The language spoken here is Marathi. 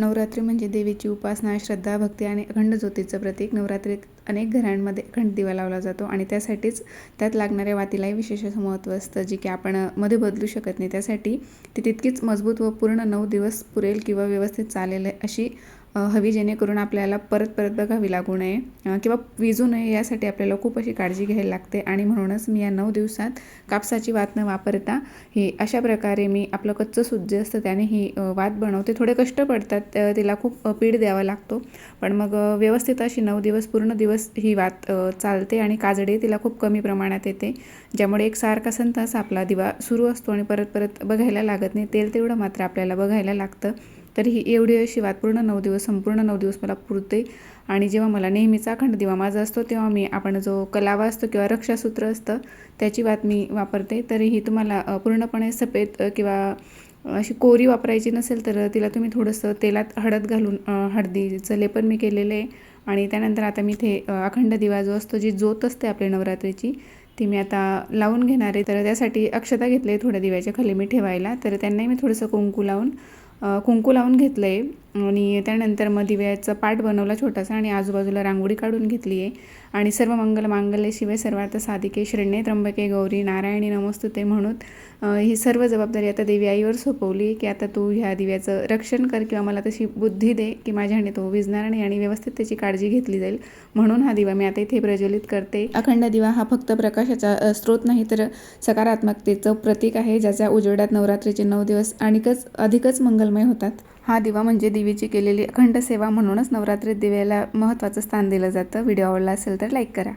नवरात्री म्हणजे देवीची उपासना श्रद्धा भक्ती आणि अखंड ज्योतीचं प्रतीक. नवरात्रीत अनेक घरांमध्ये अखंड दिवा लावला जातो आणि त्यासाठीच त्यात लागणाऱ्या वातीलाही विशेष असं महत्त्व असतं जे की आपण मध्ये बदलू शकत नाही. त्यासाठी ती तितकीच मजबूत व पूर्ण नऊ दिवस पुरेल किंवा व्यवस्थित चालेल अशी हवी जेणेकरून आपल्याला परत परत बघावी लागू नये किंवा विजू नये यासाठी आपल्याला खूप अशी काळजी घ्यायला लागते. आणि म्हणूनच मी या नऊ दिवसात कापसाची वात न वापरता ही अशा प्रकारे मी आपलं कच्चं सुज्जे असतं त्याने ही वात बनवते. थोडे कष्ट पडतात तिला खूप पीड द्यावा लागतो. पण मग व्यवस्थित अशी नऊ दिवस पूर्ण दिवस ही वात चालते आणि काजडे तिला खूप कमी प्रमाणात येते. ज्यामुळे एक सारखा संतास आपला दिवा सुरू असतो आणि परत परत बघायला लागत नाही. तेल तेवढं मात्र आपल्याला बघायला लागतं. तर ही एवढी अशी वात पूर्ण नऊ दिवस संपूर्ण नऊ दिवस मला पुरते. आणि जेव्हा मला नेहमीचा अखंड दिवा माझा असतो तेव्हा मी आपण जो कलावा असतो किंवा रक्षासूत्र असतं त्याची वात मी वापरते. तरीही तुम्हाला पूर्णपणे सफेद किंवा अशी कोरी वापरायची नसेल तर तिला तुम्ही थोडंसं तेलात हळद घालून हळदीचं लेपन मी केलेलं आहे. आणि त्यानंतर आता मी इथे अखंड दिवा जो असतो जी जोत असते आपल्या नवरात्रीची ती मी आता लावून घेणार आहे. तर त्यासाठी अक्षता घेतले थोड्या दिव्याच्या खाली मी ठेवायला. तर त्यांनाही मी थोडंसं कुंकू लावून कुंकू लावून घेतलं आहे आणि त्यानंतर मग दिव्याचा पाठ बनवला छोटासा आणि आजूबाजूला रांगोळी काढून घेतली आहे. आणि सर्व मंगल मांगल्य शिवे सर्वार्थ साधिके शरण्ये त्र्यंबके गौरी नारायणी नमस्तुते म्हणून ही सर्व जबाबदारी आता देवी आईवर सोपवली की आता तू ह्या दिव्याचं रक्षण कर किंवा मला तशी बुद्धी दे की माझ्याने तो विजणार नाही आणि व्यवस्थित त्याची काळजी घेतली जाईल. म्हणून हा दिवा मी आता इथे प्रज्वलित करते. अखंड दिवा हा फक्त प्रकाशाचा स्रोत नाही तर सकारात्मकतेचं प्रतीक आहे ज्याच्या उजेडात नवरात्रीचे नऊ दिवस आणिकच अधिकच मंगलमय होतात. हा दिवा म्हणजे देवीची केलेली अखंड सेवा म्हणूनच नवरात्रीत दिव्याला महत्त्वाचं स्थान दिलं जातं. व्हिडिओ आवडला असेल तर लाईक करा.